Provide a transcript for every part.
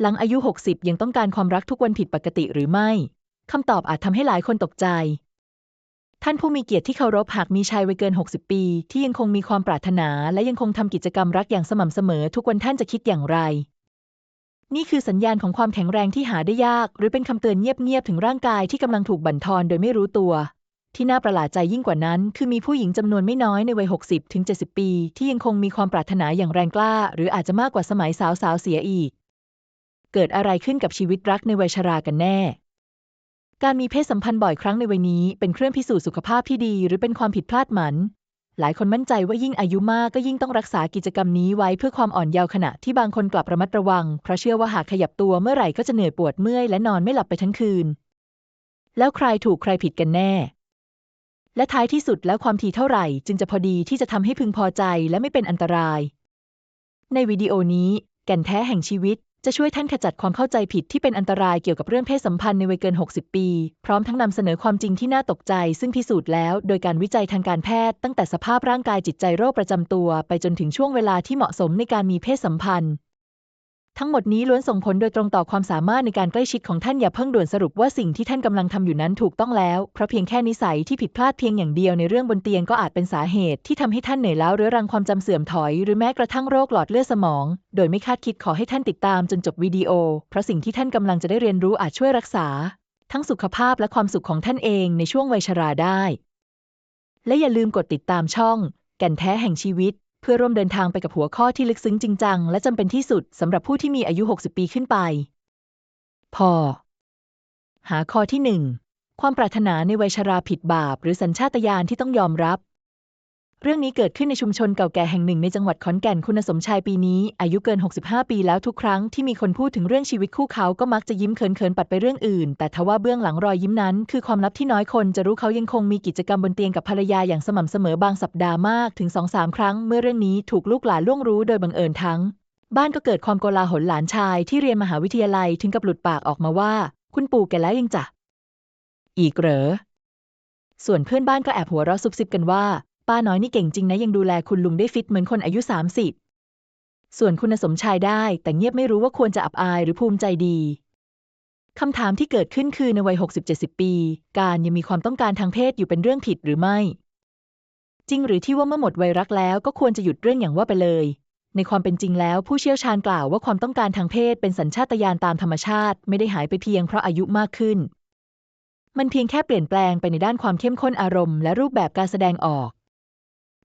หลังอายุ 60 ยังต้องการความรักทุกวันผิดปกติหรือไม่ คำตอบอาจทำให้หลายคนตกใจ ท่านผู้มีเกียรติที่เคารพหากมีชายวัยเกิน 60 ปี ที่ยังคงมีความปรารถนา และยังคงทำกิจกรรมรักอย่างสม่ำเสมอ ทุกวันท่านจะคิดอย่างไร นี่คือสัญญาณของความแข็งแรงที่หาได้ยาก หรือเป็นคำเตือนเงียบๆถึงร่างกายที่กำลังถูกบั่นทอนโดยไม่รู้ตัว ที่น่าประหลาดใจยิ่งกว่านั้น คือมีผู้หญิงจำนวนไม่น้อยในวัย 60ถึง70 ปี ที่ยังคงมีความปรารถนาอย่างแรงกล้า หรืออาจจะมากกว่าสมัยสาวๆเสียอีก เกิดอะไรขึ้นกับชีวิตรักในวัยชรากันแน่ การมีเพศสัมพันธ์บ่อยครั้งในวัยนี้ เป็นเครื่องพิสูจน์สุขภาพที่ดี หรือเป็นความผิดพลาดหมัน หลายคนมั่นใจว่ายิ่งอายุมากก็ยิ่งต้องรักษากิจกรรมนี้ไว้เพื่อความอ่อนเยาว์ขณะที่บางคนกลับระมัดระวัง เพราะเชื่อว่าหากขยับตัวเมื่อไหร่ก็จะเหนื่อยปวดเมื่อยและนอนไม่หลับไปทั้งคืน แล้วใครถูกใครผิดกันแน่และท้ายที่สุดแล้วความถี่เท่าไหร่ จึงจะพอดีที่จะทำให้พึงพอใจและไม่เป็นอันตราย ในวิดีโอนี้ แก่นแท้แห่งชีวิต จะช่วยท่านขจัดความเข้าใจผิดที่เป็นอันตรายเกี่ยวกับเรื่องเพศสัมพันธ์ในวัยเกิน 60 ปี พร้อมทั้งนำเสนอความจริงที่น่าตกใจ ซึ่งพิสูจน์แล้ว โดยการวิจัยทางการแพทย์ตั้งแต่สภาพร่างกายจิตใจโรคประจำตัว ไปจนถึงช่วงเวลาที่เหมาะสมในการมีเพศสัมพันธ์ ทั้งหมดนี้ล้วนส่งผลโดยตรงต่อความสามารถในการใกล้ชิดของท่านอย่าเพิ่งด่วนสรุปว่าสิ่งที่ท่านกำลังทำอยู่นั้นถูกต้องแล้ว เพราะเพียงแค่นิสัยที่ผิดพลาดเพียงอย่างเดียวในเรื่องบนเตียงก็อาจเป็นสาเหตุที่ทำให้ท่านเหนื่อยล้าเรื้อรังความจำเสื่อมถอยหรือแม้กระทั่งโรคหลอดเลือดสมอง โดยไม่คาดคิดขอให้ท่านติดตามจนจบวิดีโอ เพราะสิ่งที่ท่านกำลังจะได้เรียนรู้อาจช่วยรักษา ทั้งสุขภาพและความสุขของท่านเองในช่วงวัยชราได้ และอย่าลืมกดติดตามช่อง แก่นแท้แห่งชีวิต พื่อร่วมเดินทางไปกับหัวข้อที่ลึกซึ้งจริงจังและจำเป็นที่สุดสำหรับผู้ที่มีอายุ 60 ปีขึ้นไป พอ หาข้อที่หนึ่งความปรารถนาในวัยชราผิดบาป หรือสัญชาตญาณที่ต้องยอมรับ เรื่องนี้เกิดขึ้นในชุมชนเก่าแก่แห่งหนึ่งในจังหวัดขอนแก่นคุณสมชายปีนี้ อายุเกิน 65 ปีแล้วทุกครั้งที่มีคนพูดถึงเรื่องชีวิตคู่เขาก็มักจะยิ้มเขินๆปัดไปเรื่องอื่น แต่ทว่าเบื้องหลังรอยยิ้มนั้น คือความลับที่น้อยคนจะรู้เขายังคงมีกิจกรรมบนเตียงกับภรรยาอย่างสม่ำเสมอบางสัปดาห์มากถึง 2-3 ครั้ง เมื่อเรื่องนี้ถูกลูกหลานล่วงรู้โดยบังเอิญทั้ง บ้านก็เกิดความโกลาหลหลานชายที่เรียนมหาวิทยาลัยถึงกับหลุดปากออกมาว่า คุณปู่แก่แล้วยังจะอีกเหรอส่วนเพื่อนบ้านก็แอบหัวเราะซุบซิบกันว่า ป้าน้อยนี่เก่งจริงนะยังดูแลคุณลุงได้ฟิตเหมือนคนอายุ 30 ส่วนคุณสมชายได้ แต่เงียบไม่รู้ว่าควรจะอับอายหรือภูมิใจดีคำถามที่เกิดขึ้นคือในวัย 60-70 ปี การยังมีความต้องการทางเพศอยู่เป็นเรื่องผิดหรือไม่ จริงหรือที่ว่าเมื่อหมดวัยรักแล้วก็ควรจะหยุดเรื่องอย่างว่าไปเลย ในความเป็นจริงแล้วผู้เชี่ยวชาญกล่าวว่าความต้องการทางเพศเป็นสัญชาตญาณตามธรรมชาติ ไม่ได้หายไปเพียงเพราะอายุมากขึ้น มันเพียงแค่เปลี่ยนแปลงไปในด้านความเข้มข้นอารมณ์และรูปแบบการแสดงออก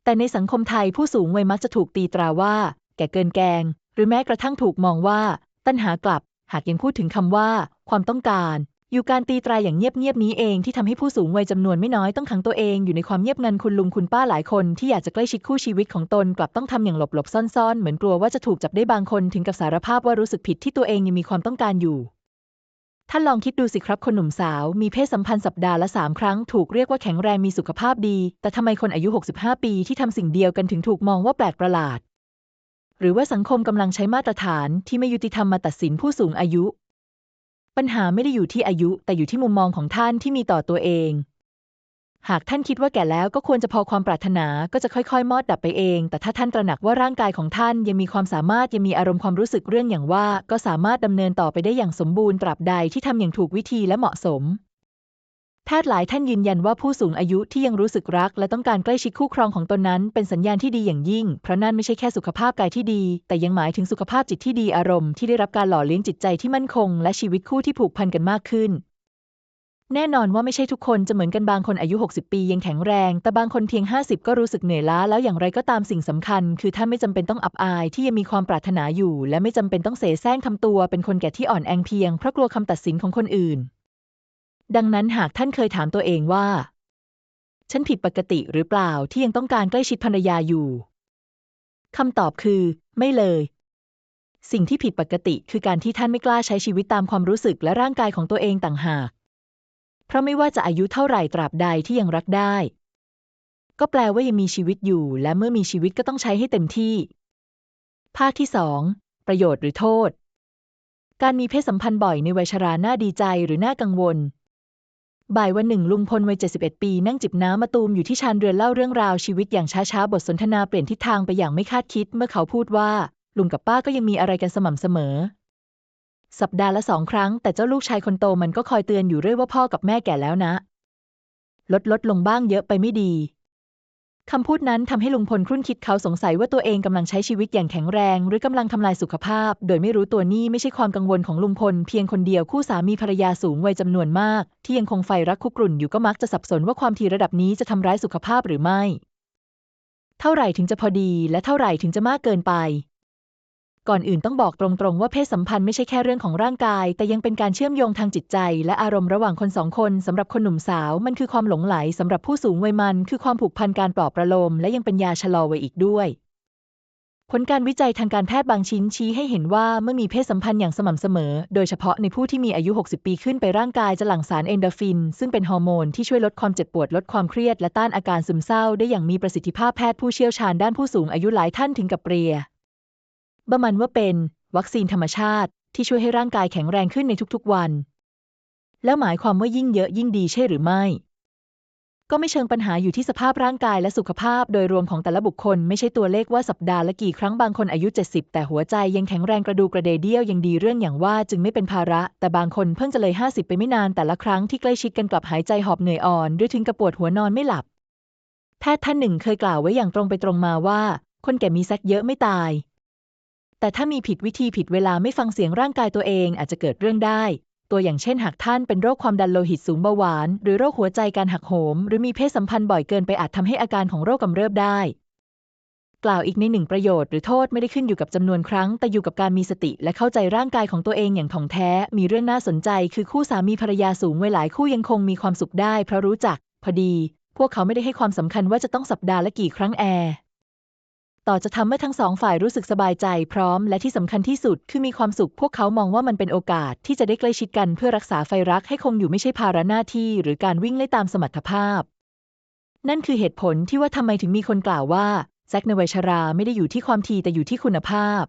แต่ในสังคมไทยผู้สูงวัยมักจะถูกตีตราว่า แก่เกินแกง หรือแม้กระทั่งถูกมองว่า ตัณหากลับ หากยังพูดถึงคำว่า ความต้องการ อยู่การตีตราอย่างเงียบๆนี้เองที่ทำให้ผู้สูงวัยจำนวนไม่น้อยต้องขังตัวเองอยู่ในความเงียบงันคุณลุงคุณป้าหลายคนที่อยากจะใกล้ชิดคู่ชีวิตของตนกลับต้องทำอย่างหลบๆซ่อนๆ เหมือนกลัวว่าจะถูกจับได้บางคนถึงกับสารภาพว่ารู้สึกผิดที่ตัวเองยังมีความต้องการอยู่ ท่านลองคิดดูสิครับคนหนุ่มสาวมีเพศสัมพันธ์สัปดาห์ละสามครั้งถูกเรียกว่าแข็งแรงมีสุขภาพดี แต่ทำไมคนอายุ 65 ปีที่ทำสิ่งเดียวกันถึงถูกมองว่าแปลกประหลาด หรือว่าสังคมกำลังใช้มาตรฐานที่ไม่ยุติธรรมมาตัดสินผู้สูงอายุ ปัญหาไม่ได้อยู่ที่อายุ แต่อยู่ที่มุมมองของท่านที่มีต่อตัวเอง หากท่านคิดว่าแก่แล้วก็ควรจะพอความปรารถนาก็จะค่อยๆ มอดดับไปเอง แต่ถ้าท่านตระหนักว่าร่างกายของท่านยังมีความสามารถยังมีอารมณ์ความรู้สึกเรื่องอย่างว่า ก็สามารถดำเนินต่อไปได้อย่างสมบูรณ์ตราบใดที่ทำอย่างถูกวิธีและเหมาะสมแพทย์หลายท่านยืนยันว่าผู้สูงอายุที่ยังรู้สึกรัก และต้องการใกล้ชิดคู่ครองของตนนั้น เป็นสัญญาณที่ดีอย่างยิ่ง เพราะนั่นไม่ใช่แค่สุขภาพกายที่ดี แต่ยังหมายถึงสุขภาพจิตที่ดีอารมณ์ที่ได้รับการหล่อเลี้ยงจิตใจที่มั่นคง และชีวิตคู่ที่ผูกพันกันมากขึ้น แน่นอนว่าไม่ใช่ทุกคนจะเหมือนกันบางคนอายุ 60 ปียังแข็งแรง แต่บางคนเพียง 50 ก็รู้สึกเหนื่อยล้าแล้วอย่างไรก็ตามสิ่งสำคัญ คือท่านไม่จำเป็นต้องอับอายที่ยังมีความปรารถนาอยู่ และไม่จำเป็นต้องเสแสร้งทำตัว เป็นคนแก่ที่อ่อนแอเพียงเพราะกลัวคำตัดสินของคนอื่น ดังนั้นหากท่านเคยถามตัวเองว่า ฉันผิดปกติหรือเปล่าที่ยังต้องการใกล้ชิดภรรยาอยู่คำตอบคือ ไม่เลย สิ่งที่ผิดปกติคือการที่ท่านไม่กล้าใช้ชีวิตตามความรู้สึกและร่างกายของตัวเองต่างหาก เพราะไม่ว่าจะอายุเท่าไหร่ตราบใดที่ยังรักได้ ก็แปลว่ายังมีชีวิตอยู่ และเมื่อมีชีวิตก็ต้องใช้ให้เต็มที่ ภาคที่สองประโยชน์หรือโทษ การมีเพศสัมพันธ์บ่อยในวัยชราน่าดีใจหรือน่ากังวล บ่ายวันหนึ่งลุงพลวัย 71 ปี นั่งจิบน้ำมาตูมอยู่ที่ชานเรือนเล่าเรื่องราวชีวิตอย่างช้าๆ บทสนทนาเปลี่ยนทิศทางไปอย่างไม่คาดคิด เมื่อเขาพูดว่า ลุงกับป้าก็ยังมีอะไรกันสม่ำเสมอ สัปดาห์ละสองครั้ง แต่เจ้าลูกชายคนโตมันก็คอยเตือนอยู่เรื่อยว่าพ่อกับแม่แก่แล้วนะ ลดลดลงบ้างเยอะไปไม่ดีคำพูดนั้นทำให้ลุงพลครุ่นคิดเขาสงสัยว่าตัวเองกำลังใช้ชีวิตอย่างแข็งแรง หรือกำลังทำลายสุขภาพ โดยไม่รู้ตัวนี่ไม่ใช่ความกังวลของลุงพล เพียงคนเดียวคู่สามีภรรยาสูงวัยจำนวนมาก ที่ยังคงไฟรักคุกรุ่นอยู่ก็มักจะสับสนว่าความทีระดับนี้จะทำร้ายสุขภาพหรือไม่ เท่าไหร่ถึงจะพอดี และเท่าไหร่ถึงจะมากเกินไป ก่อนอื่นต้องบอกตรงๆ ว่าเพศสัมพันธ์ไม่ใช่แค่เรื่องของร่างกาย แต่ยังเป็นการเชื่อมโยงทางจิตใจ และอารมณ์ระหว่างคนสองคนสำหรับคนหนุ่มสาว มันคือความหลงไหลสำหรับผู้สูงวัยมัน คือความผูกพันการปลอบประโลม และยังเป็นยาชะลอวัยอีกด้วย ผลการวิจัยทางการแพทย์บางชิ้นชี้ให้เห็นว่าเมื่อมีเพศสัมพันธ์อย่างสม่ำเสมอ โดยเฉพาะในผู้ที่มีอายุ 60 ปีขึ้นไปร่างกายจะหลั่งสารเอนโดฟิน ซึ่งเป็นฮอร์โมนที่ช่วยลดความเจ็บปวดลดความเครียดและต้านอาการซึมเศร้า ได้อย่างมีประสิทธิภาพแพทย์ผู้เชี่ยวชาญด้านผู้สูงอายุหลายท่านถึงกับเปรีย บมันว่าเป็นวัคซีนธรรมชาติที่ช่วยให้ร่างกายแข็งแรงขึ้นในทุกๆวัน แล้วหมายความว่ายิ่งเยอะยิ่งดีใช่หรือไม่ ก็ไม่เชิงปัญหาอยู่ที่สภาพร่างกายและสุขภาพโดยรวมของแต่ละบุคคล ไม่ใช่ตัวเลขว่าสัปดาห์ละกี่ครั้งบางคนอายุ 70 แต่หัวใจยังแข็งแรงกระดูกระเดเดียวยังดีเรื่องอย่างว่าจึงไม่เป็นภาระ แต่บางคนเพิ่งจะเลย 50 ไปไม่นานแต่ละครั้งที่ใกล้ชิดกันกลับหายใจหอบเหนื่อยอ่อนด้วยถึงกับปวดหัวนอนไม่หลับแพทย์ท่านหนึ่งเคยกล่าวไว้อย่างตรงไปตรงมาว่า คนแก่มีแซกเยอะไม่ตาย แต่ถ้ามีผิดวิธีผิดเวลาไม่ฟังเสียงร่างกายตัวเองอาจจะเกิดเรื่องได้ ตัวอย่างเช่นหากท่านเป็นโรคความดันโลหิตสูงเบาหวาน หรือโรคหัวใจการหักโหม หรือมีเพศสัมพันธ์บ่อยเกินไปอาจทำให้อาการของโรคกำเริบได้ กล่าวอีกในหนึ่งประโยชน์หรือโทษไม่ได้ขึ้นอยู่กับจำนวนครั้ง แต่อยู่กับการมีสติและเข้าใจร่างกายของตัวเองอย่างถ่องแท้ มีเรื่องน่าสนใจ คือคู่สามีภรรยาสูงวัยหลายคู่ยังคงมีความสุขได้เพราะรู้จัก พอดี พวกเขาไม่ได้ให้ความสำคัญว่าจะต้องสัปดาห์ละกี่ครั้งแอร์ ต่อจะทำให้ทั้งสองฝ่ายรู้สึกสบายใจพร้อม และที่สำคัญที่สุดคือมีความสุข พวกเขามองว่ามันเป็นโอกาสที่จะได้ใกล้ชิดกันเพื่อรักษาไฟรักให้คงอยู่ไม่ใช่ภาระหน้าที่ หรือการวิ่งไล่ตามสมรรถภาพ นั่นคือเหตุผลที่ว่าทำไมถึงมีคนกล่าวว่าแซกในวัยชราไม่ได้อยู่ที่ความทีแต่อยู่ที่คุณภาพ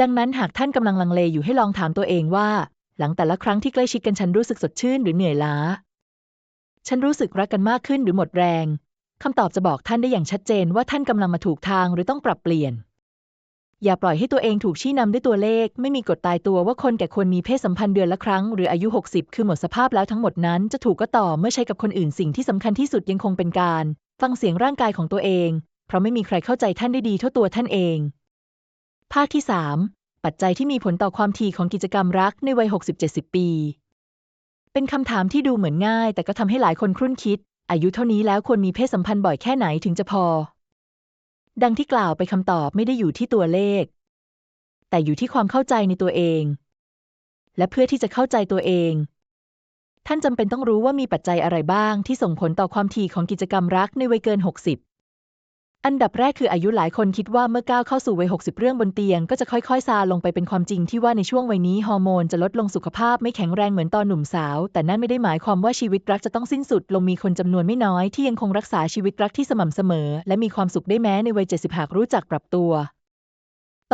ดังนั้นหากท่านกำลังลังเลอยู่ให้ลองถามตัวเองว่า หลังแต่ละครั้งที่ใกล้ชิดกันฉันรู้สึกสดชื่นหรือเหนื่อยล้า ฉันรู้สึกรักกันมากขึ้นหรือหมดแรง คำตอบจะบอกท่านได้อย่างชัดเจนว่าท่านกำลังมาถูกทางหรือต้องปรับเปลี่ยน อย่าปล่อยให้ตัวเองถูกชี้นำด้วยตัวเลข ไม่มีกฎตายตัวว่าคนแก่ควรมีเพศสัมพันธ์เดือนละครั้งหรืออายุ 60 คือหมดสภาพแล้วทั้งหมดนั้นจะถูกก็ต่อเมื่อใช้กับคนอื่นสิ่งที่สำคัญที่สุดยังคงเป็นการ ฟังเสียงร่างกายของตัวเอง เพราะไม่มีใครเข้าใจท่านได้ดีเท่าตัวท่านเอง ภาคที่ 3 ปัจจัยที่มีผลต่อความถี่ของกิจกรรมรักในวัย60-70 ปีเป็นคำถามที่ดูเหมือนง่าย แต่ก็ทำให้หลายคนครุ่นคิด อายุเท่านี้แล้วควรมีเพศสัมพันธ์บ่อยแค่ไหนถึงจะพอ ดังที่กล่าวไปคำตอบไม่ได้อยู่ที่ตัวเลข แต่อยู่ที่ความเข้าใจในตัวเอง และเพื่อที่จะเข้าใจตัวเอง ท่านจำเป็นต้องรู้ว่ามีปัจจัยอะไรบ้างที่ส่งผลต่อความถี่ของกิจกรรมรักในวัยเกิน 60 อันดับแรกคืออายุหลายคนคิดว่าเมื่อก้าวเข้าสู่วัย 60 เรื่องบนเตียง ก็จะค่อยๆ ซาลงไปเป็นความจริงที่ว่าในช่วงวัยนี้ฮอร์โมนจะลดลงสุขภาพไม่แข็งแรงเหมือนตอนหนุ่มสาว แต่นั่นไม่ได้หมายความว่าชีวิตรักจะต้องสิ้นสุดลงมีคนจำนวนไม่น้อยที่ยังคงรักษาชีวิตรักที่สม่ำเสมอ และมีความสุขได้แม้ในวัย 70 หากรู้จักปรับตัว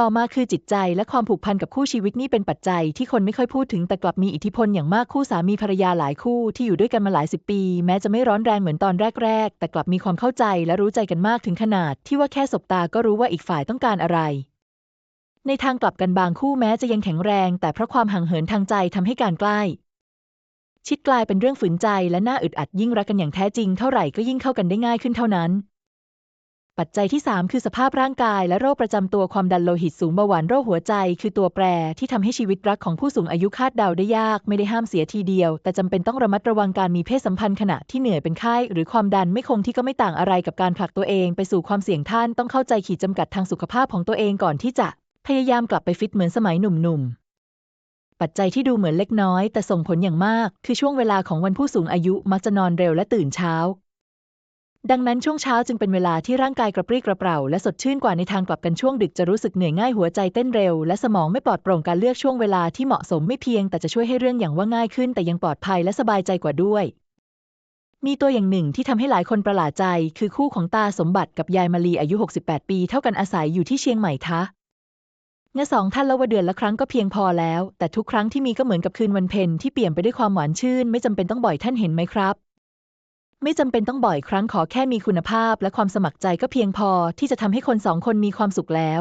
ต่อมาคือจิตใจและความผูกพันกับคู่ชีวิตนี่เป็นปัจจัยที่คนไม่ค่อยพูดถึงแต่กลับมีอิทธิพลอย่างมากคู่สามีภรรยาหลายคู่ที่อยู่ด้วยกันมาหลายสิบปี แม้จะไม่ร้อนแรงเหมือนตอนแรก ๆ แต่กลับมีความเข้าใจและรู้ใจกันมากถึงขนาด ที่ว่าแค่สบตาก็รู้ว่าอีกฝ่ายต้องการอะไร ในทางกลับกันบางคู่แม้จะยังแข็งแรง แต่เพราะความห่างเหินทางใจทำให้การใกล้ ชิดกลายเป็นเรื่องฝืนใจและน่าอึดอัดยิ่งรักกันอย่างแท้จริงเท่าไหร่ก็ยิ่งเข้ากันได้ง่ายขึ้นเท่านั้น ปัจจัยที่ 3 คือสภาพร่างกายและโรคประจำตัวความดันโลหิตสูงเบาหวานโรคหัวใจ คือตัวแปรที่ทำให้ชีวิตรักของผู้สูงอายุคาดเดาได้ยากไม่ได้ห้ามเสียทีเดียว แต่จำเป็นต้องระมัดระวังการมีเพศสัมพันธ์ขณะที่เหนื่อยเป็นไข้หรือความดันไม่คงที่ก็ไม่ต่างอะไรกับการผลักตัวเองไปสู่ความเสี่ยงท่านต้องเข้าใจขีดจำกัดทางสุขภาพของตัวเองก่อนที่จะ พยายามกลับไปฟิตเหมือนสมัยหนุ่มๆปัจจัยที่ดูเหมือนเล็กน้อย แต่ส่งผลอย่างมาก คือช่วงเวลาของวันผู้สูงอายุมักจะนอนเร็วและตื่นเช้า ดังนั้นช่วงเช้าจึงเป็นเวลาที่ร่างกายกระปรี้กระเปร่าและสดชื่นกว่าในทางกลับกันช่วงดึกจะรู้สึกเหนื่อยง่ายหัวใจเต้นเร็วและสมองไม่ปลอดโปร่งการเลือกช่วงเวลาที่เหมาะสมไม่เพียง แต่จะช่วยให้เรื่องอย่างว่าง่ายขึ้น แต่ยังปลอดภัยและสบายใจกว่าด้วย มีตัวอย่างหนึ่งที่ทำให้หลายคนประหลาดใจ คือคู่ของตาสมบัติกับยายมาลีอายุ 68 ปี เท่ากันอาศัยอยู่ที่เชียงใหม่ทะเงาสองท่านละว่าเดือนละครั้งก็เพียงพอแล้ว แต่ทุกครั้งที่มีก็เหมือนกับคืนวันเพ็ญที่เปลี่ยมไปด้วยความหวานชื่น ไม่จำเป็นต้องบ่อยท่านเห็นไหมครับ ไม่จำเป็นต้องบ่อยครั้งขอแค่มีคุณภาพและความสมัครใจก็เพียงพอที่จะทำให้คนสองคนมีความสุขแล้ว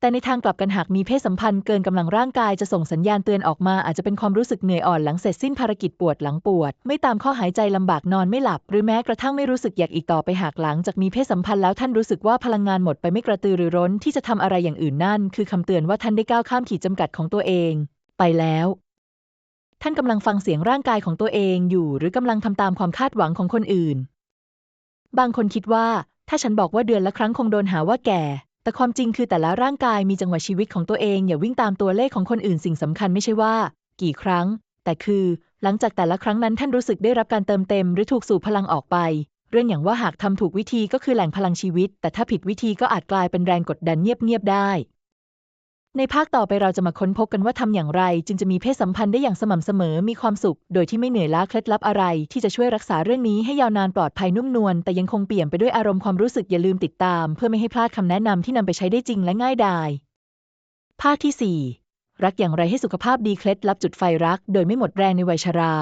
แต่ในทางกลับกันหากมีเพศสัมพันธ์เกินกำลังร่างกายจะส่งสัญญาณเตือนออกมาอาจจะเป็นความรู้สึกเหนื่อยอ่อนหลังเสร็จสิ้นภารกิจปวดหลังปวด ไม่ตามข้อหายใจลำบากนอนไม่หลับ หรือแม้กระทั่งไม่รู้สึกอยากอีกต่อไปหากหลังจากมีเพศสัมพันธ์แล้วท่านรู้สึกว่าพลังงานหมดไปไม่กระตือรือร้นที่จะทำอะไรอย่างอื่นนั่น คือคำเตือนว่าท่านได้ก้าวข้ามขีดจำกัดของตัวเอง ไปแล้ว ท่านกำลังฟังเสียงร่างกายของตัวเองอยู่ หรือกำลังทำตามความคาดหวังของคนอื่น บางคนคิดว่า ถ้าฉันบอกว่าเดือนละครั้งคงโดนหาว่าแก่ แต่ความจริงคือแต่ละร่างกายมีจังหวะชีวิตของตัวเองอย่าวิ่งตามตัวเลขของคนอื่นสิ่งสำคัญไม่ใช่ว่า กี่ครั้ง แต่คือ หลังจากแต่ละครั้งนั้นท่านรู้สึกได้รับการเติมเต็ม หรือถูกสูบพลังออกไป เรื่องอย่างว่าหากทำถูกวิธีก็คือแหล่งพลังชีวิต แต่ถ้าผิดวิธีก็อาจกลายเป็นแรงกดดันเงียบๆได้ ในภาคต่อไปเราจะมาค้นพบกันว่าทำอย่างไร จึงจะมีเพศสัมพันธ์ได้อย่างสม่ำเสมอมีความสุข โดยที่ไม่เหนื่อยล้าเคล็ดลับอะไร ที่จะช่วยรักษาเรื่องนี้ให้ยาวนานปลอดภัยนุ่มนวลแต่ยังคงเปี่ยมไปด้วยอารมณ์ความรู้สึกอย่าลืมติดตาม เพื่อไม่ให้พลาดคำแนะนำที่นำไปใช้ได้จริงและง่ายดายภาคที่ 4 รักอย่างไรให้สุขภาพดีเคล็ดลับจุดไฟรัก โดยไม่หมดแรงในวัยชรา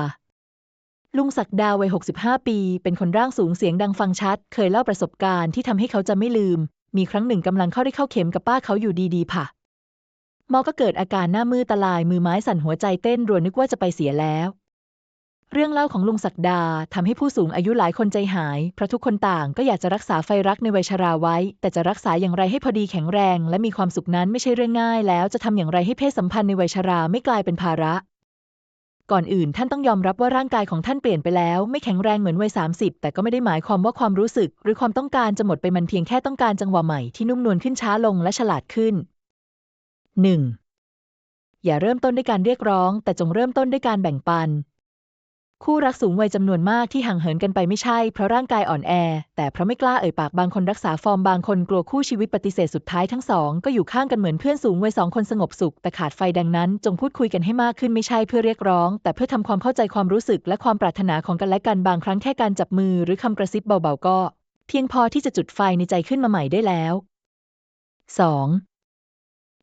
ลุงศักดาวัย 65 ปี เป็นคนร่างสูงเสียงดังฟังชัด เคยเล่าประสบการณ์ที่ทำให้เขาจะไม่ลืม มีครั้งหนึ่งกำลังเข้าได้เข้าเข็มกับป้าเขาอยู่ดีๆ ค่ะ หมอก็เกิดอาการหน้ามือตาลายมือไม้สั่นหัวใจเต้นรัวนึกว่าจะไปเสียแล้ว เรื่องเล่าของลุงศักดาทำให้ผู้สูงอายุหลายคนใจหาย เพราะทุกคนต่างก็อยากจะรักษาไฟรักในวัยชราไว้ แต่จะรักษาอย่างไรให้พอดีแข็งแรง และมีความสุขนั้นไม่ใช่เรื่องง่าย แล้วจะทำอย่างไรให้เพศสัมพันธ์ในวัยชราไม่กลายเป็นภาระก่อนอื่นท่านต้องยอมรับว่าร่างกายของท่านเปลี่ยนไปแล้ว ไม่แข็งแรงเหมือนวัย 30 แต่ก็ไม่ได้หมายความว่าความรู้สึก หรือความต้องการจะหมดไปมันเพียงแค่ต้องการจังหวะใหม่ที่นุ่มนวลขึ้นช้าลงและฉลาดขึ้น 1. อย่าเริ่มต้นด้วยการเรียกร้อง แต่จงเริ่มต้นด้วยการแบ่งปัน คู่รักสูงวัยจำนวนมากที่ห่างเหินกันไปไม่ใช่เพราะร่างกายอ่อนแอ แต่เพราะไม่กล้าเอ่ยปากบางคนรักษาฟอร์มบางคนกลัวคู่ชีวิตปฏิเสธสุดท้ายทั้งสองก็อยู่ข้างกันเหมือนเพื่อนสูงวัยสองคนสงบสุข แต่ขาดไฟดังนั้น จงพูดคุยกันให้มากขึ้นไม่ใช่เพื่อเรียกร้อง แต่เพื่อทำความเข้าใจความรู้สึกและความปรารถนาของกันและกันบางครั้งแค่การจับมือหรือคำกระซิบเบาๆก็ เพียงพอที่จะจุดไฟในใจขึ้นมาใหม่ได้แล้ว 2.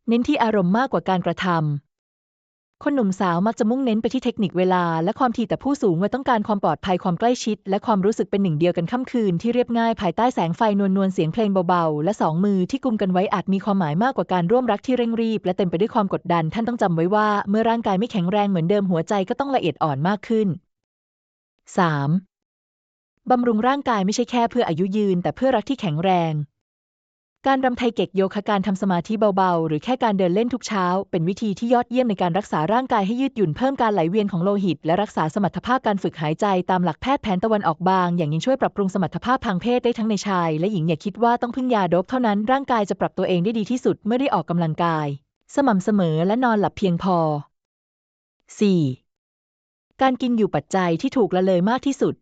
เน้นที่อารมณ์มากกว่าการกระทำคนหนุ่มสาวมักจะมุ่งเน้นไปที่เทคนิคเวลา และความถี่แต่ผู้สูงวัยต้องการความปลอดภัยความใกล้ชิด และความรู้สึกเป็นหนึ่งเดียวกันค่ำคืนที่เรียบง่ายภายใต้แสงไฟนวลนวลเสียงเพลงเบาๆ และสองมือที่กุมกันไว้อาจมีความหมายมากกว่าการร่วมรักที่เร่งรีบ และเต็มไปด้วยความกดดัน ท่านต้องจำไว้ว่า เมื่อร่างกายไม่แข็งแรงเหมือนเดิมหัวใจก็ต้องละเอียดอ่อนมากขึ้น 3. บำรุงร่างกายไม่ใช่แค่เพื่ออายุยืน แต่เพื่อรักที่แข็งแรง การรำไทเก๊กโยคะการทำสมาธิเบาๆ หรือแค่การเดินเล่นทุกเช้า เป็นวิธีที่ยอดเยี่ยมในการรักษาร่างกายให้ยืดหยุ่นเพิ่มการไหลเวียนของโลหิต และรักษาสมรรถภาพการฝึกหายใจตามหลักแพทย์แผนตะวันออกบาง อย่างยังช่วยปรับปรุงสมรรถภาพทางเพศได้ทั้งในชาย และหญิงอย่าคิดว่าต้องพึ่งยาโดบเท่านั้นร่างกายจะปรับตัวเองได้ดีที่สุดเมื่อได้ออกกำลังกาย สม่ำเสมอและนอนหลับเพียงพอ 4. การกินอยู่ปัจจัยที่ถูกละเลยมากที่สุด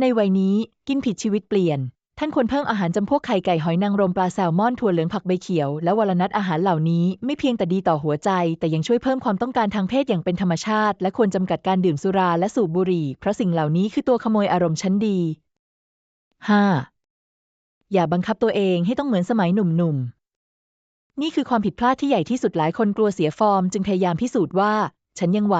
ในวัยนี้กินผิดชีวิตเปลี่ยน ท่านควรเพิ่มอาหารจำพวกไข่ไก่หอยนางรมปลาแซลมอนถั่วเหลืองผักใบเขียว และวอลนัทอาหารเหล่านี้ไม่เพียงแต่ดีต่อหัวใจ แต่ยังช่วยเพิ่มความต้องการทางเพศอย่างเป็นธรรมชาติ และควรจำกัดการดื่มสุราและสูบบุหรี่ เพราะสิ่งเหล่านี้คือตัวขโมยอารมณ์ชั้นดี 5. อย่าบังคับตัวเองให้ต้องเหมือนสมัยหนุ่มๆ นี่คือความผิดพลาดที่ใหญ่ที่สุดหลายคนกลัวเสียฟอร์ม จึงพยายามพิสูจน์ว่า ฉันยังไหว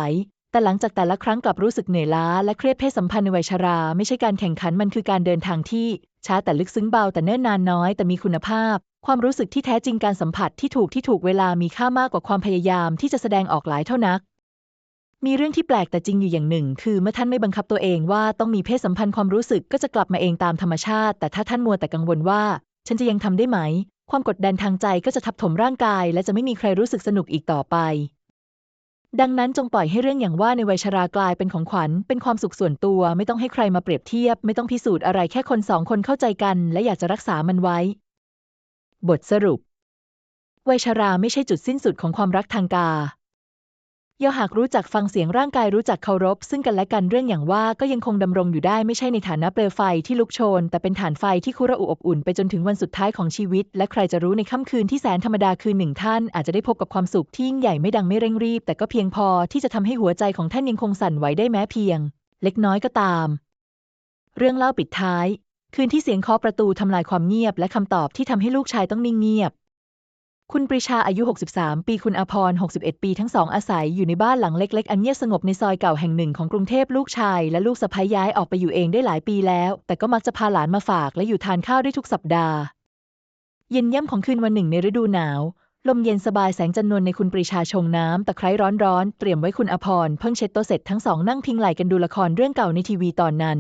แต่หลังจากแต่ละครั้งกลับรู้สึกเหนื่อยล้าและเครียดเพศสัมพันธ์ในวัยชรา ไม่ใช่การแข่งขันมันคือการเดินทางที่ ช้าแต่ลึกซึ้งเบาแต่เนิ่นนานน้อยแต่มีคุณภาพ ความรู้สึกที่แท้จริงการสัมผัสที่ถูกที่ถูกเวลามีค่ามากกว่าความพยายามที่จะแสดงออกหลายเท่านัก มีเรื่องที่แปลกแต่จริงอยู่อย่างหนึ่ง คือเมื่อท่านไม่บังคับตัวเองว่าต้องมีเพศสัมพันธ์ความรู้สึกก็จะกลับมาเองตามธรรมชาติ แต่ถ้าท่านมัวแต่กังวลว่า ฉันจะยังทำได้ไหม ความกดดันทางใจก็จะทับถมร่างกาย และจะไม่มีใครรู้สึกสนุกอีกต่อไป ดังนั้นจงปล่อยให้เรื่องอย่างว่าในวัยชรากลายเป็นของขวัญ เป็นความสุขส่วนตัว ไม่ต้องให้ใครมาเปรียบเทียบ ไม่ต้องพิสูจน์อะไรแค่คนสองคนเข้าใจกัน และอยากจะรักษามันไว้ บทสรุป วัยชราไม่ใช่จุดสิ้นสุดของความรักทางกา ย่อหากรู้จักฟังเสียงร่างกายรู้จักเคารพ ซึ่งกันและกันเรื่องอย่างว่าก็ยังคงดำรงอยู่ได้ไม่ใช่ในฐานะเปลวไฟที่ลุกโชน แต่เป็นฐานไฟที่คุระอุอบอุ่นไปจนถึงวันสุดท้ายของชีวิต และใครจะรู้ในค่ำคืนที่แสนธรรมดาคืนหนึ่งท่าน อาจจะได้พบกับความสุขที่ยิ่งใหญ่ไม่ดังไม่เร่งรีบ แต่ก็เพียงพอที่จะทำให้หัวใจของท่านยังคงสั่นไหวได้แม้เพียง เล็กน้อยก็ตาม เรื่องเล่าปิดท้าย คืนที่เสียงเคาะประตูทำลายความเงียบ และคำตอบที่ทำให้ลูกชายต้องนิ่งเงียบ คุณปรีชาอายุ 63 ปี คุณอภรณ์61 ปี ทั้งสองอาศัยอยู่ในบ้านหลังเล็ก ๆ อันเงียบสงบในซอยเก่าแห่งหนึ่งของกรุงเทพลูกชาย และลูกสะใภ้ย้ายออกไปอยู่เองได้หลายปีแล้ว แต่ก็มักจะพาหลานมาฝากและอยู่ทานข้าวได้ทุกสัปดาห์ เย็นย่ำของคืนวันหนึ่งในฤดูหนาว ลมเย็นสบายแสงจันนวลในคุณปรีชาชงน้ำตะไคร้ร้อนๆเตรียมไว้คุณอภรณ์เพิ่งเช็ดต๊ะเสร็จทั้งสองนั่งพิงไหล่กันดูละครเรื่องเก่าในทีวีตอนนั้น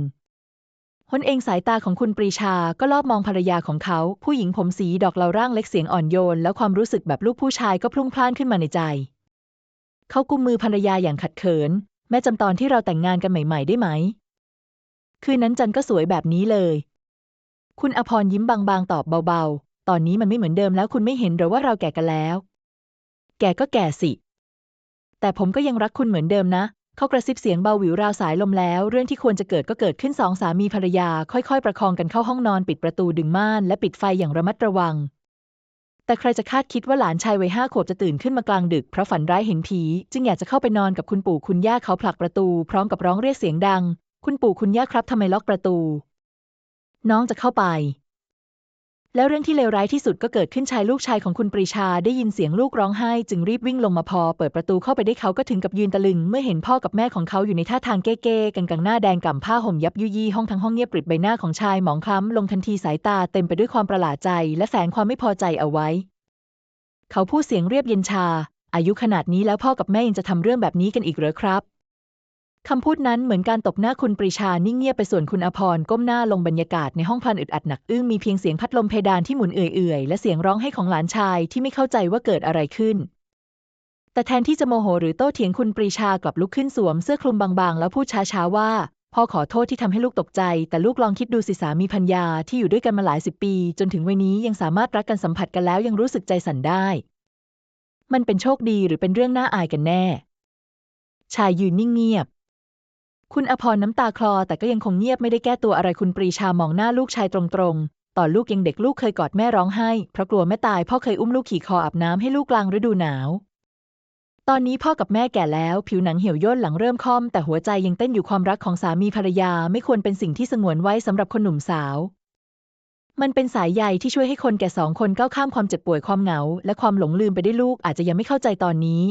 หนเองสายตาของคุณปรีชาก็ลอบมองภรรยาของเขา ผู้หญิงผมสีดอกเหลาร่างเล็กเสียงอ่อนโยน แล้วความรู้สึกแบบลูกผู้ชายก็พลุ่งพล่านขึ้นมาในใจ เขากุมมือภรรยาอย่างขัดเขิน แม่จำตอนที่เราแต่งงานกันใหม่ ๆ ได้ไหม คืนนั้นจันก็สวยแบบนี้เลย คุณอภรยิ้มบางๆตอบเบาๆ ตอนนี้มันไม่เหมือนเดิมแล้วคุณไม่เห็นหรือว่าเราแก่กันแล้ว แก่ก็แก่สิ แต่ผมก็ยังรักคุณเหมือนเดิมนะ เขากระซิบเสียงเบาหวิวราวสายลมแล้ว เรื่องที่ควรจะเกิดก็เกิดขึ้นสองสามีภรรยา ค่อยๆ ประคองกันเข้าห้องนอนปิดประตูดึงม่านและปิดไฟอย่างระมัดระวัง แต่ใครจะคาดคิดว่าหลานชายวัยห้าขวบจะตื่นขึ้นมากลางดึกเพราะฝันร้ายเห็นผี จึงอยากจะเข้าไปนอนกับคุณปู่คุณย่าเขาผลักประตู พร้อมกับร้องเรียกเสียงดัง คุณปู่คุณย่าครับทำไมล็อกประตู น้องจะเข้าไป แล้วเรื่องที่เลวร้ายที่สุดก็เกิดขึ้นชายลูกชายของคุณปรีชาได้ยินเสียงลูกร้องไห้ จึงรีบวิ่งลงมาพอ เปิดประตูเข้าไปได้เขาก็ถึงกับยืนตะลึง เมื่อเห็นพ่อกับแม่ของเขาอยู่ในท่าทางเก้ๆกันกลางหน้าแดงก่ำผ้าห่มยับยุยี่ห้องทั้งห้องเงียบกริบใบหน้าของชายหมองคล้ำลงทันทีสายตาเต็มไปด้วยความประหลาดใจ และแฝงความไม่พอใจเอาไว้ เขาพูดเสียงเรียบเย็นชา อายุขนาดนี้แล้วพ่อกับแม่ยังจะทำเรื่องแบบนี้กันอีกเหรอครับ คำพูดนั้นเหมือนการตบหน้าคุณปรีชานิ่งเงียบไปส่วนคุณอภรก้มหน้าลงบรรยากาศในห้องพันอึดอัดหนักอึ้งมีเพียงเสียงพัดลมเพดานที่หมุนเอื่อยๆ และเสียงร้องไห้ของหลานชายที่ไม่เข้าใจว่าเกิดอะไรขึ้น แต่แทนที่จะโมโหหรือโต้เถียงคุณปรีชากลับลุกขึ้นสวมเสื้อคลุมบางๆ แล้วพูดช้าๆว่าพ่อขอโทษที่ทำให้ลูกตกใจ แต่ลูกลองคิดดูสิสามีพัญญาที่อยู่ด้วยกันมาหลายสิบปี จนถึงวัยนี้ยังสามารถรักกันสัมผัสกันแล้วยังรู้สึกใจสั่นได้ มันเป็นโชคดีหรือเป็นเรื่องน่าอายกันแน่ ชายยืนนิ่งเงียบ คุณอภรน้ำตาคลอแต่ก็ยังคงเงียบไม่ได้แก้ตัวอะไรคุณปรีชามองหน้าลูกชายตรงๆ ตอนลูกยังเด็กลูกเคยกอดแม่ร้องไห้ เพราะกลัวแม่ตายพ่อเคยอุ้มลูกขี่คออาบน้ำให้ลูกกลางฤดูหนาว ตอนนี้พ่อกับแม่แก่แล้ว ผิวหนังเหี่ยวย่นหลังเริ่มค่อม แต่หัวใจยังเต้นอยู่ความรักของสามีภรรยาไม่ควรเป็นสิ่งที่สงวนไว้สำหรับคนหนุ่มสาว มันเป็นสายใยที่ช่วยให้คนแก่สองคนก้าวข้ามความเจ็บป่วยความเหงา และความหลงลืมไปได้ลูกอาจจะยังไม่เข้าใจตอนนี้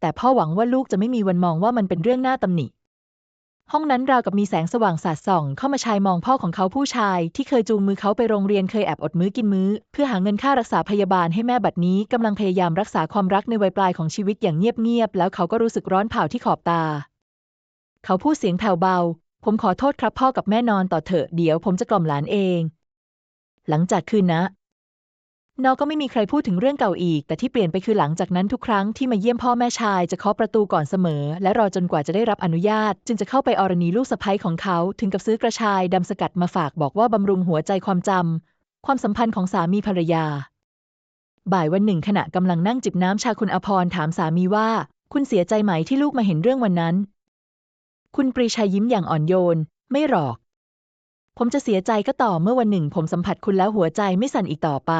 แต่พ่อหวังว่าลูกจะไม่มีวันมองว่ามันเป็นเรื่องน่าตำหนิ ห้องนั้นราวกับมีแสงสว่างสาดส่อง เข้ามาชายมองพ่อของเขาผู้ชาย ที่เคยจูงมือเขาไปโรงเรียนเคยแอบอดมื้อกินมื้อ เพื่อหาเงินค่ารักษาพยาบาลให้แม่บัดนี้กำลังพยายามรักษาความรักในวัยปลายของชีวิตอย่างเงียบๆแล้วเขาก็รู้สึกร้อนเผาที่ขอบตา เขาพูดเสียงแผ่วเบา ผมขอโทษครับพ่อกับแม่นอนต่อเถอะเดี๋ยวผมจะกล่อมหลานเอง หลังจากคืนนะ นอก็ไม่มีใครพูดถึงเรื่องเก่าอีก แต่ที่เปลี่ยนไปคือหลังจากนั้นทุกครั้งที่มาเยี่ยมพ่อแม่ชายจะเคาะประตูก่อนเสมอ และรอจนกว่าจะได้รับอนุญาต จึงจะเข้าไปอรณีลูกสะใภ้ของเขาถึงกับซื้อกระชายดำสกัดมาฝากบอกว่าบำรุงหัวใจความจำความสัมพันธ์ของสามีภรรยา บ่ายวันหนึ่งขณะกำลังนั่งจิบน้ำชาคุณอภรถามสามีว่า คุณเสียใจไหมที่ลูกมาเห็นเรื่องวันนั้น คุณปรีชายิ้มอย่างอ่อนโยน ไม่หรอก ผมจะเสียใจก็ต่อเมื่อวันหนึ่ง ผมสัมผัสคุณแล้วหัวใจไม่สั่นอีกต่อไป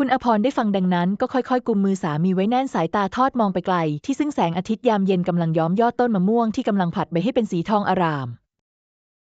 คุณอภรได้ฟังดังนั้นก็ค่อยๆ กุมมือสามีไว้แน่นสายตาทอดมองไปไกล ที่ซึ่งแสงอาทิตย์ยามเย็นกำลังย้อมยอดต้นมะม่วงที่กำลังผลัดใบให้เป็นสีทองอาราม